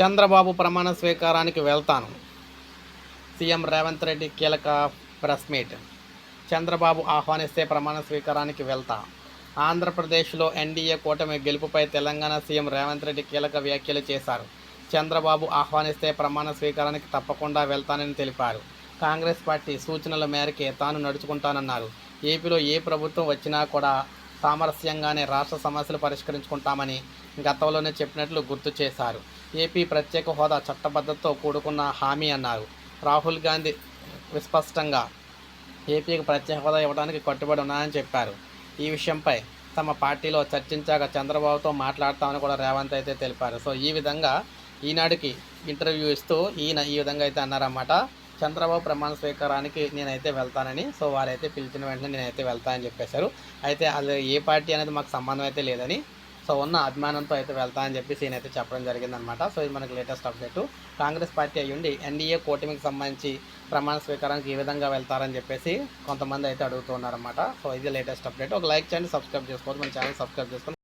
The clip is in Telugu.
చంద్రబాబు ప్రమాణ స్వీకారానికి వెళ్తాను. సీఎం రేవంత్ రెడ్డి కీలక ప్రెస్ మీట్. చంద్రబాబు ఆహ్వానిస్తే ప్రమాణ స్వీకారానికి వెళ్తా. ఆంధ్రప్రదేశ్లో ఎన్డీఏ కూటమి గెలుపుపై తెలంగాణ సీఎం రేవంత్ రెడ్డి కీలక వ్యాఖ్యలు చేశారు. చంద్రబాబు ఆహ్వానిస్తే ప్రమాణ స్వీకారానికి తప్పకుండా వెళ్తానని తెలిపారు. కాంగ్రెస్ పార్టీ సూచనల మేరకే తాను నడుచుకుంటానన్నారు. ఏపీలో ఏ ప్రభుత్వం వచ్చినా కూడా సామరస్యంగానే రాష్ట్ర సమస్యలు పరిష్కరించుకుంటామని గతంలోనే చెప్పినట్లు గుర్తు చేశారు. ఏపీ ప్రత్యేక హోదా చట్టబద్ధతతో కూడుకున్న హామీ అన్నారు. రాహుల్ గాంధీ విస్పష్టంగా ఏపీకి ప్రత్యేక హోదా ఇవ్వడానికి కట్టుబడి ఉన్నానని చెప్పారు. ఈ విషయంపై తమ పార్టీలో చర్చించాక చంద్రబాబుతో మాట్లాడతామని కూడా రేవంత్ అయితే తెలిపారు. సో ఈ విధంగా ఈనాడుకి ఇంటర్వ్యూ ఇస్తూ ఈయన ఈ విధంగా అయితే అన్నారన్నమాట. చంద్రబాబు ప్రమాణ స్వీకారానికి నేనైతే వెళ్తానని సో వారైతే పిలిచిన వెంటనే నేనైతే వెళ్తానని చెప్పేశారు. అయితే అది ఏ పార్టీ అనేది మాకు సంబంధం అయితే లేదని సో ఉన్న అభిమానంతో అయితే వెళ్తా అని చెప్పేసి ఈయనైతే చెప్పడం జరిగిందనమాట. సో ఇది మనకి లేటెస్ట్ అప్డేట్. కాంగ్రెస్ పార్టీ అయ్యుండి ఎన్డీఏ కూటమికి సంబంధించి ప్రమాణ స్వీకారానికి ఏ విధంగా వెళ్తారని చెప్పేసి కొంతమంది అయితే అడుగుతూ సో ఇది లేటెస్ట్ అప్డేట్. ఒక లైక్ చేయండి సబ్స్క్రైబ్ చేసుకోవద్దు. మన ఛానల్ సబ్స్క్రైబ్ చేసుకొని